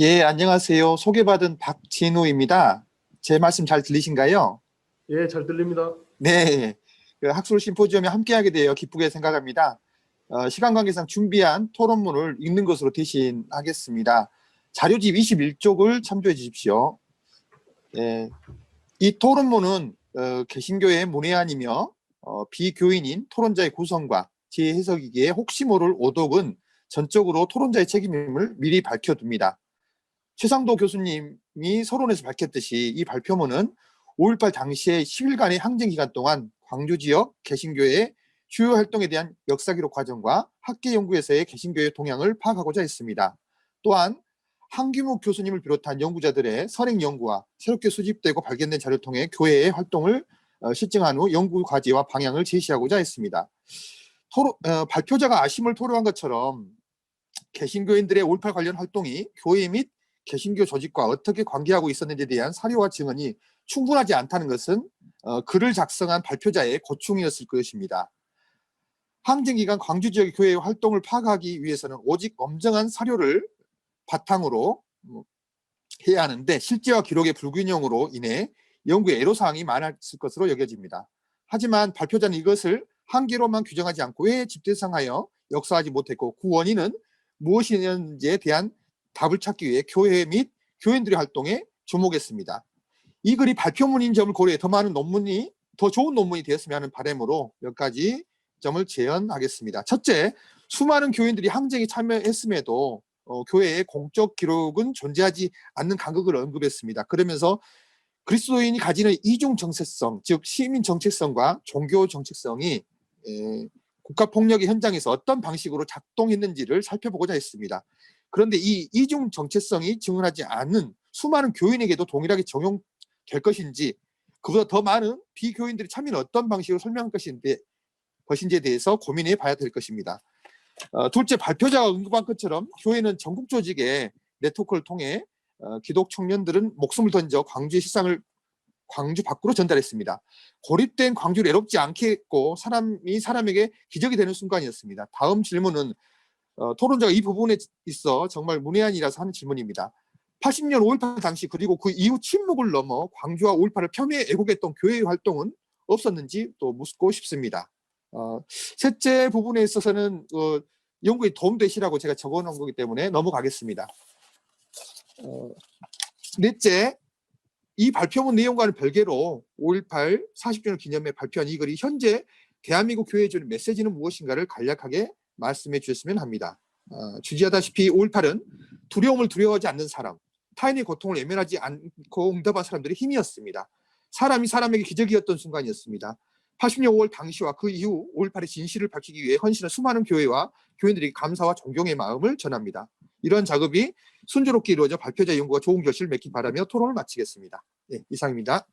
예, 안녕하세요. 소개받은 박진우입니다. 제 말씀 잘 들리신가요? 예, 잘 들립니다. 네. 그 학술 심포지엄에 함께하게 되어 기쁘게 생각합니다. 어, 시간 관계상 준비한 토론문을 읽는 것으로 대신하겠습니다. 자료집 21쪽을 참조해 주십시오. 예. 이 토론문은 어, 개신교의 문외한이며 어, 비교인인 토론자의 구성과 제 해석이기에 혹시 모를 오독은 전적으로 토론자의 책임임을 미리 밝혀둡니다. 최상도 교수님이 서론에서 밝혔듯이 이 발표문은 5.18 당시의 10일간의 항쟁 기간 동안 광주 지역 개신교의 주요 활동에 대한 역사 기록 과정과 학계 연구에서의 개신교의 동향을 파악하고자 했습니다. 또한 한규묵 교수님을 비롯한 연구자들의 선행 연구와 새롭게 수집되고 발견된 자료를 통해 교회의 활동을 어, 실증한 후 연구 과제와 방향을 제시하고자 했습니다. 토로, 어, 발표자가 아심을 토로한 것처럼 개신교인들의 5.18 관련 활동이 교회 및 개신교 조직과 어떻게 관계하고 있었는지에 대한 사료와 증언이 충분하지 않다는 것은 어, 글을 작성한 발표자의 고충이었을 것입니다. 항쟁 기간 광주 지역 교회의 활동을 파악하기 위해서는 오직 엄정한 사료를 바탕으로 뭐, 해야 하는데 실제와 기록의 불균형으로 인해 연구의 애로사항이 많았을 것으로 여겨집니다. 하지만 발표자는 이것을 한계로만 규정하지 않고 왜 집대성하여 역사하지 못했고 그 원인은 무엇이었는지에 대한 답을 찾기 위해 교회 및 교인들의 활동에 주목했습니다. 이 글이 발표문인 점을 고려해 더 많은 논문이 더 좋은 논문이 되었으면 하는 바람으로 몇 가지 점을 제언하겠습니다. 첫째, 수많은 교인들이 항쟁에 참여했음에도 어, 교회의 공적 기록은 존재하지 않는 간극을 언급했습니다. 그러면서 그리스도인이 가지는 이중 정체성, 즉 시민 정체성과 종교 정체성이 에, 국가 폭력의 현장에서 어떤 방식으로 작동했는지를 살펴보고자 했습니다. 그런데 이 이중 정체성이 증언하지 않는 수많은 교인에게도 동일하게 적용될 것인지 그보다 더 많은 비교인들이 참여는 어떤 방식으로 설명할 것인데 것인지에 대해서 고민해 봐야 될 것입니다. 어, 둘째 발표자가 언급한 것처럼 교회는 전국 조직의 네트워크를 통해 어, 기독 청년들은 목숨을 던져 광주의 실상을 광주 밖으로 전달했습니다. 고립된 광주를 외롭지 않게 했고 사람이 사람에게 기적이 되는 순간이었습니다. 다음 질문은 어, 토론자가 이 부분에 있어 정말 문외한이라서 하는 질문입니다. 80년 5.18 당시 그리고 그 이후 침묵을 넘어 광주와 5.18을 폄훼 애국했던 교회의 활동은 없었는지 또 묻고 싶습니다. 어, 셋째 부분에 있어서는 어, 연구에 도움되시라고 제가 적어놓은 거기 때문에 넘어가겠습니다. 어, 넷째, 이 발표문 내용과는 별개로 5.18 40주년 기념에 발표한 이 글이 현재 대한민국 교회에 주는 메시지는 무엇인가를 간략하게 말씀해 주셨으면 합니다. 어, 주지하다시피 5.18은 두려움을 두려워하지 않는 사람, 타인의 고통을 외면하지 않고 응답한 사람들의 힘이었습니다. 사람이 사람에게 기적이었던 순간이었습니다. 80년 5월 당시와 그 이후 5.18의 진실을 밝히기 위해 헌신한 수많은 교회와 교인들에게 감사와 존경의 마음을 전합니다. 이러한 작업이 순조롭게 이루어져 발표자 연구가 좋은 결실을 맺기 바라며 토론을 마치겠습니다. 네, 이상입니다.